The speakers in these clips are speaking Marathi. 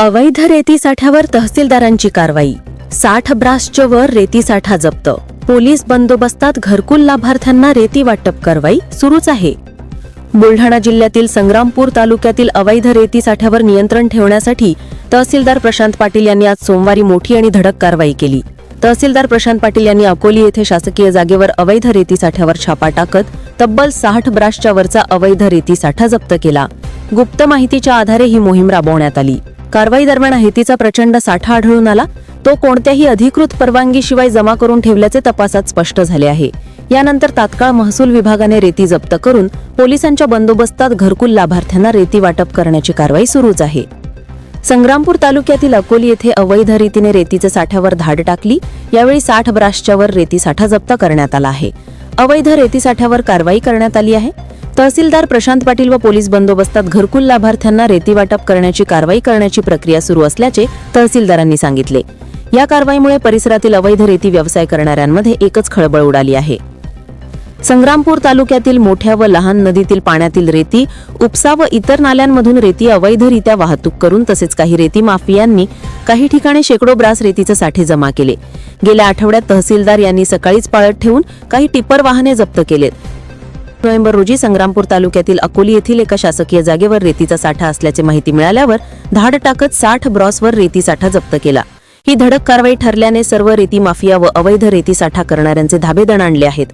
अवैध रेती साठ्यावर तहसीलदारांची कारवाई. साठ ब्रासच्या वर रेती साठा जप्त. पोलीस बंदोबस्तात घरकुल लाभार्थ्यांना रेती वाटप कारवाई सुरूच आहे. बुलढाणा जिल्ह्यातील संग्रामपूर तालुक्यातील अवैध रेती साठ्यावर नियंत्रण ठेवण्यासाठी तहसीलदार प्रशांत पाटील यांनी आज सोमवारी मोठी आणि धडक कारवाई केली. तहसीलदार प्रशांत पाटील यांनी अकोली येथे शासकीय जागेवर अवैध रेती साठ्यावर छापा टाकत तब्बल साठ ब्रासच्या वरचा अवैध रेती साठा जप्त केला. गुप्त माहितीच्या आधारे ही मोहीम राबवण्यात आली. कारवाई दरम्यान हेतीचा प्रचंड साठा आढळून आला. तो कोणत्याही अधिकृत परवानगीशिवाय जमा करून ठेवल्याचे तपासात स्पष्ट झाले आहे. यानंतर तात्काळ महसूल विभागाने रेती जप्त करून पोलिसांच्या बंदोबस्तात घरकुल लाभार्थ्यांना रेती वाटप करण्याची कारवाई सुरूच आहे. संग्रामपूर तालुक्यातील अकोली येथे अवैध रीतीने रेतीचे साठ्यावर धाड टाकली. यावेळी साठ ब्राशच्यावर रेती साठा जप्त करण्यात आला आहे. अवैध रेती साठ्यावर कारवाई करण्यात आली आहे. तहसीलदार प्रशांत पाटील व पोलीस बंदोबस्तात घरकुल लाभार्थ्यांना रेती वाटप करण्याची कारवाई करण्याची प्रक्रिया सुरू असल्याचे तहसीलदारांनी सांगितले. या कारवाईमुळे परिसरातील अवैध रेती व्यवसाय करणाऱ्यांमध्ये एकच खळबळ उडाली आहे. संग्रामपूर तालुक्यातील मोठ्या व लहान नदीतील पाण्यातील रेती उपसा व इतर नाल्यांमधून रेती अवैधरित्या वाहतूक करून तसेच काही रेती माफियांनी काही ठिकाणी शेकडो ब्रास रेतीचे साठे जमा केले. गेल्या आठवड्यात तहसीलदार यांनी सकाळीच पाळत ठेवून काही टिपर वाहने जप्त केलेत. नोव्हेंबर रोजी संग्रामपूर तालुक्यातील अकोली येथील एका शासकीय जागेवर रेतीचा साठा असल्याची माहिती मिळाल्यावर धाड टाकत साठ ब्रॉसवर रेती साठा जप्त केला. ही धडक कारवाई ठरल्याने सर्व रेती माफिया व अवैध रेती साठा करणाऱ्यांचे धाबे दणाणले आहेत.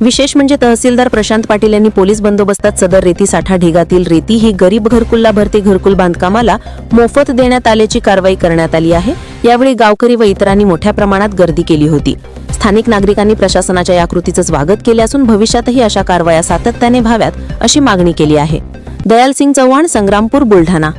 विशेष म्हणजे तहसीलदार प्रशांत पाटील यांनी पोलीस बंदोबस्तात सदर रेती साठा ढिगातील रेती ही गरीब घरकुलला भरती घरकुल बांधकामाला मोफत देण्यात आल्याची कारवाई करण्यात आली आहे. यावेळी गावकरी व इतरांनी मोठ्या प्रमाणात गर्दी केली होती. स्थानिक नागरिकांनी प्रशासनाच्या या कृतीचं स्वागत केले असून भविष्यातही अशा कारवाया सातत्याने व्हाव्यात अशी मागणी केली आहे. दयाल सिंग चव्हाण संग्रामपूर बुलढाणा.